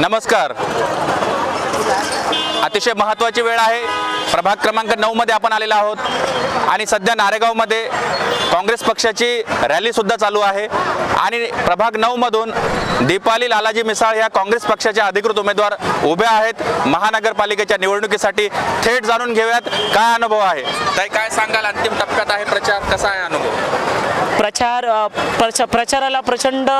नमस्कार. अतिशय महत्त्वाची वेळ आहे. प्रभाग क्रमांक नऊमध्ये आपण आलेलो आहोत. आणि सध्या नारेगावमध्ये काँग्रेस पक्षाची रॅलीसुद्धा चालू आहे. आणि प्रभाग नऊमधून दीपाली लालाजी मिसाळ ह्या काँग्रेस पक्षाच्या अधिकृत उमेदवार उभ्या आहेत. महानगरपालिकेच्या निवडणुकीसाठी थेट जाणून घेऊयात. काय अनुभव आहे? काय सांगाल? अंतिम टप्प्यात आहे प्रचार. कसा आहे अनुभव? प्रचार प्रचा प्रचाराला प्रचंड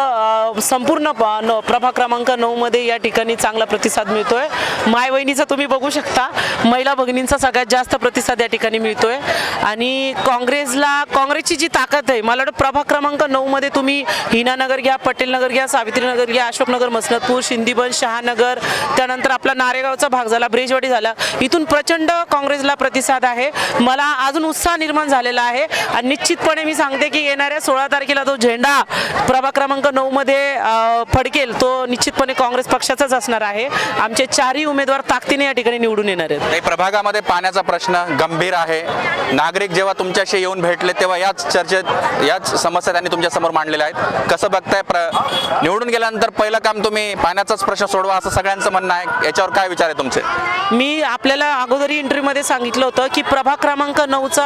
संपूर्ण प- न- प्रभाग क्रमांक नऊमध्ये या ठिकाणी चांगला प्रतिसाद मिळतोय. माय वहिनीचा तुम्ही बघू शकता. महिला भगिनींचा सगळ्यात जास्त प्रतिसाद या ठिकाणी मिळतोय. आणि काँग्रेसला काँग्रेसची जी ताकद आहे मला वाटतं प्रभा क्रमांक नऊमध्ये तुम्ही हिनानगर घ्या पटेलनगर घ्या सावित्रीनगर घ्या अशोकनगर मसनतपूर शिंदीबन शहानगर त्यानंतर आपला नारेगावचा भाग झाला ब्रेजवाडी झाला. इथून प्रचंड काँग्रेसला प्रतिसाद आहे. मला अजून उत्साह निर्माण झालेला आहे. आणि निश्चितपणे मी सांगते की येणाऱ्या सोळा तारखेला तो झेंडा प्रभाग क्रमांक नऊ मध्ये फडकेल. तो निश्चितपणे काँग्रेस पक्षाचाच असणार आहे. आमचे चारही उमेदवार ताकदीने या ठिकाणी निवडून येणार आहेत. प्रभागामध्ये पाण्याचा प्रश्न गंभीर आहे. नागरिक जेव्हा तुमच्याशी येऊन भेटले तेव्हा याच चर्चेत याच समस्या त्यांनी तुमच्यासमोर मांडलेल्या आहेत. कसं बघताय निवडून गेल्यानंतर पहिलं काम तुम्ही पाण्याचाच प्रश्न सोडवा असं सगळ्यांचं म्हणणं आहे. याच्यावर काय विचार आहे तुमचे? मी आपल्याला अगोदर इंटरव्ह्यूमध्ये सांगितलं होतं की प्रभाग क्रमांक नऊचा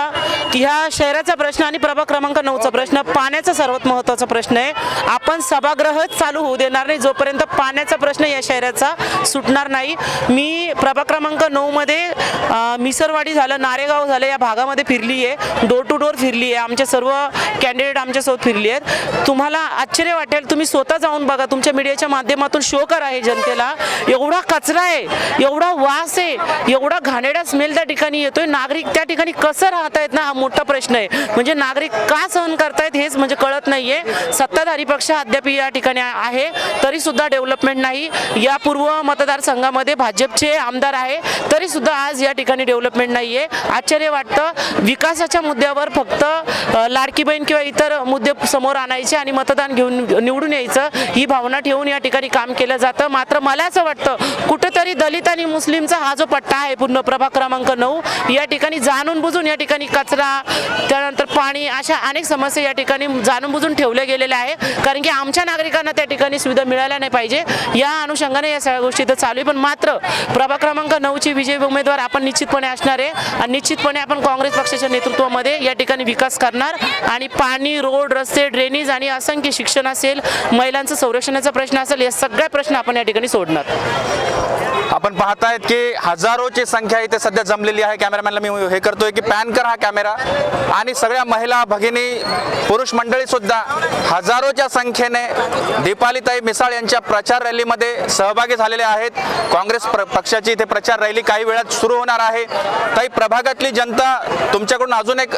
ह्या शहराचा प्रश्न आणि प्रभाग क्रमांक नऊचा प्रश्न पाण्याचा सर्वात महत्त्वाचा प्रश्न आहे. आपण सभागृहच चालू होऊ देणार नाही. जोपर्यंत पाण्याचा प्रश्न या शहराचा सुटणार नाही. मी प्रभाग क्रमांक नऊमध्ये मिसरवाडी झालं नारेगाव झालं या भागामध्ये फिरली आहे. डोर टू डोर फिरली आहे. आमचे सर्व कॅन्डिडेट आमच्यासोबत फिरली आहेत. तुम्हाला आश्चर्य वाटेल तुम्ही स्वतः जाऊन बघा. तुमच्या मीडियाच्या माध्यमातून शो करा हे जनतेला. एवढा कचरा आहे एवढा वास आहे एवढा घाणेरडा स्मेल त्या ठिकाणी येतोय. नागरिक त्या ठिकाणी कसं राहत आहेत ना हा मोठा प्रश्न आहे. म्हणजे नागरिक का सहन करतायत? हेच म्हणजे कळत नाहीये. सत्ताधारी पक्ष अद्याप या ठिकाणी आहे तरी सुद्धा डेव्हलपमेंट नाही. या पूर्व मतदारसंघामध्ये भाजपचे आमदार आहे तरी सुद्धा आज या ठिकाणी डेव्हलपमेंट नाहीये. आश्चर्य वाटतं विकासाच्या मुद्द्यावर फक्त लाडकी बहीण किंवा इतर मुद्दे समोर आणायचे आणि मतदान घेऊन निवडून यायचं ही भावना ठेवून या ठिकाणी काम केलं जातं. मात्र मला असं वाटतं कुठंतरी दलित आणि मुस्लिमचा हा जो पट्टा आहे पूर्ण प्रभाग क्रमांक नऊ या ठिकाणी जाणून बुजून या ठिकाणी कचरा त्यानंतर पाणी अशा अनेक समस्या या ठिकाणी जाणून बुजून ठेवले गेलेले आहे. कारण की आमच्या नागरिकांना त्या ठिकाणी सुविधा मिळाल्या नाही पाहिजे. या अनुषंगाने या सगळ्या गोष्टी तर चालू आहे. पण मात्र प्रभाग क्रमांक नऊची विजयी उमेदवार आपण निश्चितपणे असणार आहे. आणि निश्चितपणे आपण काँग्रेस पक्षाच्या नेतृत्वामध्ये या ठिकाणी विकास करणार. आणि पाणी रोड रस्ते ड्रेनेज आणि असंख्य शिक्षण असेल महिलांचं संरक्षणाचा प्रश्न असेल या सगळ्या प्रश्न आपण या ठिकाणी सोडणार. आपण पाहतायत की हजारोची संख्या इथे सध्या जमलेली आहे. कॅमेरामॅनला मी हे करतोय की पॅन कर हा कॅमेरा आणि सगळ्या महिला भगिनी पुरुष मंडळी सुद्धा हजारोच्या संख्येने दीपालीताई मिसाळ यांच्या प्रचार रॅलीमध्ये सहभागी झालेले आहेत. काँग्रेस प्र- पक्षाची इथे प्रचार रॅली काही वेळात सुरू होणार आहे. ताई प्रभागातली जनता तुमच्याकडून अजून एक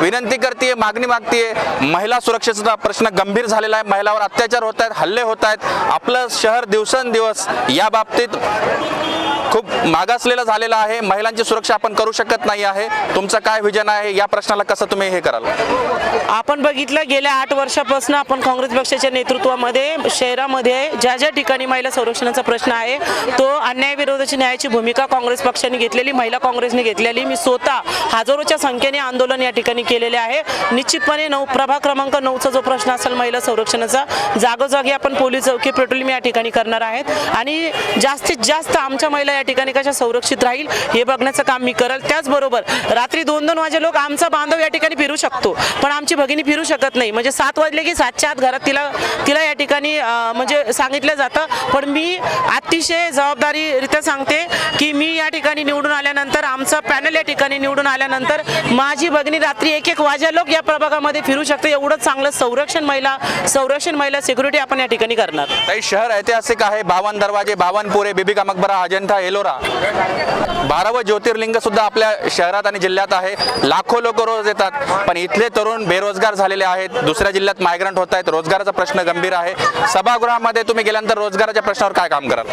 विनंती करते मागणी मागतीये. महिला सुरक्षेचा प्रश्न गंभीर झालेला आहे. महिलावर अत्याचार होत आहेत हल्ले होत आहेत. आपलं शहर दिवसेंदिवस या बाबतीत खूप मागासलेला झालेला आहे. महिलांची सुरक्षा आपण करू शकत नाही आहे. तुमचं काय विजन आहे? या प्रश्नाला कसं तुम्ही हे कराल? आपण बघितलं गेल्या आठ वर्षापासून आपण काँग्रेस पक्षाच्या नेतृत्वामध्ये शहरामध्ये ज्या ज्या ठिकाणी महिला संरक्षणाचा प्रश्न आहे तो अन्यायविरोधाची न्यायाची भूमिका काँग्रेस पक्षाने घेतलेली महिला काँग्रेसने घेतलेली. मी स्वतः हजारोच्या संख्येने आंदोलन या ठिकाणी केलेले आहे. निश्चितपणे नऊ प्रभाग क्रमांक नऊचा जो प्रश्न असेल महिला संरक्षणाचा जागोजागी आपण पोलीस चौकी पेट्रोलिंग या ठिकाणी करणार आहेत. आणि जास्तीत जास्त आमच्या महिला या ठिकाणी कशा संरक्षित राहील हे बघण्याचं काम मी करेल. त्याचबरोबर रात्री दोन दोन वाजे लोक आमचा बांधव या ठिकाणी फिरू शकतो. पण आमची भगिनी फिरू शकत नाही. म्हणजे सात वाजले की सातच्या आत घरात तिला तिला या ठिकाणी म्हणजे सांगितलं जातं. पण मी अतिशय जबाबदारीरित्या सांगते की मी या ठिकाणी निवडून आल्यानंतर आमचा पॅनल या ठिकाणी निवडून आल्यानंतर माझी भगिनी रात्री एक एक वाजा लोक या प्रभागामध्ये फिरू शकते. एवढं चांगलं संरक्षण महिला संरक्षण महिला सिक्युरिटी आपण या ठिकाणी करणार. काही शहर ऐतिहासिक आहे. बावन दरवाजे बावन पोरे बेबी का मकबरा अजंठा एलोरा. बारावं ज्योतिर्लिंग सुद्धा आपल्या शहरात आणि जिल्ह्यात आहे. लाखो लोक रोज येतात पण इथले तरुण बेरोजगार झालेले आहेत. दुसऱ्या जिल्ह्यात मायग्रंट होत आहेत. रोजगाराचा प्रश्न गंभीर आहे. सभागृहामध्ये तुम्ही गेल्यानंतर रोजगाराच्या प्रश्नावर काय काम कराल?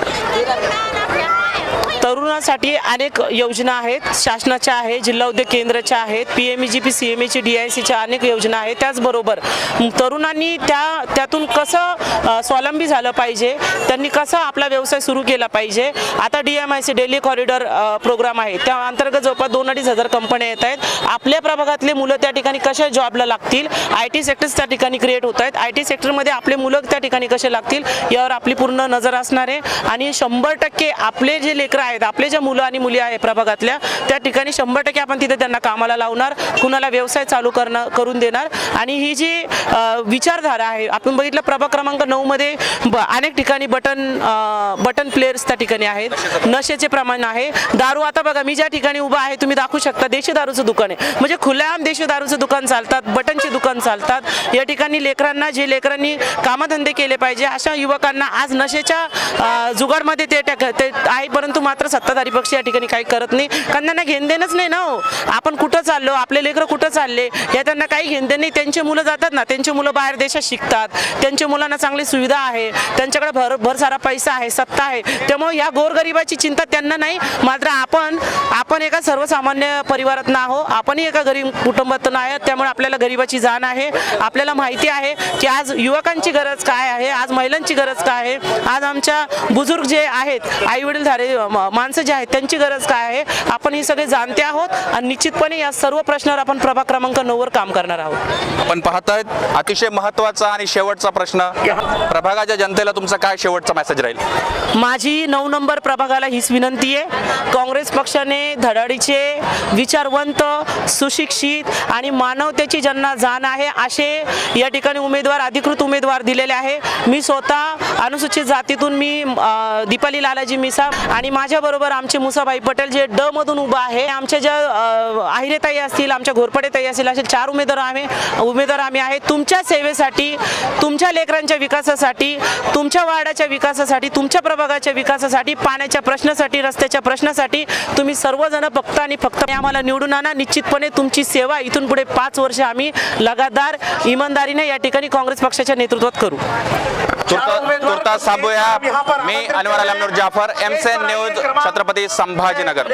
तरुणासाठी अनेक योजना आहेत. शासनाच्या आहे जिल्हा उद्योग केंद्राच्या आहेत P M E G P C M ईची डी आय सीच्या अनेक योजना आहेत. त्याचबरोबर तरुणांनी त्या त्यातून कसं स्वावलंबी झालं पाहिजे त्यांनी कसा आपला व्यवसाय सुरू केला पाहिजे. आता D M I C Delhi corridor program आहे. त्या अंतर्गत जवळपास दोन अडीच हजार कंपन्या येत आहेत. आपल्या प्रभागातले मुलं त्या ठिकाणी कशा जॉबला लागतील? आय टी सेक्टर्स त्या ठिकाणी क्रिएट होत आहेत. आय टी सेक्टरमध्ये आपले मुलं त्या ठिकाणी कसे लागतील? यावर आपली पूर्ण नजर असणार आहे. आणि शंभर टक्के आपले जे लेकरं आहेत. आपले ज्या मुलं आणि मुली आहे प्रभागातल्या त्या ठिकाणी शंभर टक्के आपण तिथे त्यांना कामाला लावणार कुणाला व्यवसाय चालू करणं करून देणार. आणि ही जी विचारधारा आहे आपण बघितलं प्रभाग क्रमांक नऊ मध्ये ब- अनेक ठिकाणी बटन बटन प्लेयर्स त्या ठिकाणी आहेत. नशेचे प्रमाण आहे. दारू आता बघा मी ज्या ठिकाणी उभा आहे तुम्ही दाखवू शकता देशी दारूचं दुकान आहे. म्हणजे खुल्याआम देशी दारूचं दुकान चालतात बटनचे दुकान चालतात. या ठिकाणी लेकरांना जे लेकरांनी कामधंदे केले पाहिजे अशा युवकांना आज नशेच्या जुगाडमध्ये ते ते आहे परंतु मात्र मात्र सत्ताधारी पक्ष या ठिकाणी काही करत नाही. कारण त्यांना घेणदेणच नाही ना हो. आपण कुठं चाललो आपले लेकरं कुठं चालले या त्यांना काही घेणदेण नाही. त्यांची मुलं जातात ना त्यांची मुलं बाहेर देशात शिकतात. त्यांच्या मुलांना चांगली सुविधा आहे. त्यांच्याकडे भर भर सारा पैसा आहे सत्ता आहे. त्यामुळे या गोरगरिबाची चिंता त्यांना नाही. मात्र आपण आपण एका सर्वसामान्य परिवारातून आहो. आपणही एका गरीब कुटुंबातून आहे त्यामुळे आपल्याला गरिबाची जाण आहे. आपल्याला माहिती आहे की आज युवकांची गरज काय आहे? आज महिलांची गरज काय आहे? आज आमच्या बुजुर्ग जे आहेत आई वडील झाले माणसं जे आहेत त्यांची गरज काय आहे? आपण ही सगळे जाणते आहोत आणि निश्चितपणे या सर्व प्रश्नावर आपण प्रभाग क्रमांक नऊवर काम करणार आहोत. आपण पाहतायत अतिशय महत्त्वाचा आणि शेवटचा प्रश्न. प्रभागाच्या जनतेला तुमचा काय शेवटचा मेसेज राहील? माझी नऊ नंबर प्रभागाला हीच विनंती आहे. काँग्रेस पक्षाने धडाडीचे विचारवंत सुशिक्षित आणि मानवतेची ज्यांना जाण आहे असे या ठिकाणी उमेदवार अधिकृत उमेदवार दिलेले आहे. मी स्वतः अनुसूचित जातीतून मी दीपाली लालाजी मिसा आणि माझ्याबरोबर आमचे मुसाभाई पटेल जे ड मधून उभा आहे. आमच्या ज्या आहिरेताई असतील आमच्या घोरपडेताई असतील असे चार उमेदवार आम्ही उमेदवार आम्ही आहे. तुमच्या सेवेसाठी तुमच्या लेकरांच्या विकासासाठी तुमच्या वार्डाच्या विकासासाठी तुमच्या प्रभागाच्या विकासासाठी पाण्याच्या प्रश्नासाठी रस्त्याच्या प्रश्नासाठी तुम्ही सर्वजण फक्त आणि फक्त आम्हाला निवडून आणा. निश्चितपणे तुमची सेवा इथून पुढे पाच वर्ष आम्ही लगातार इमानदारीने या ठिकाणी काँग्रेस पक्षाच्या नेतृत्वात करू. तुर्तास थांबूया मी अनवर अलमनूर जाफर एम न्यूज छत्रपती संभाजीनगर.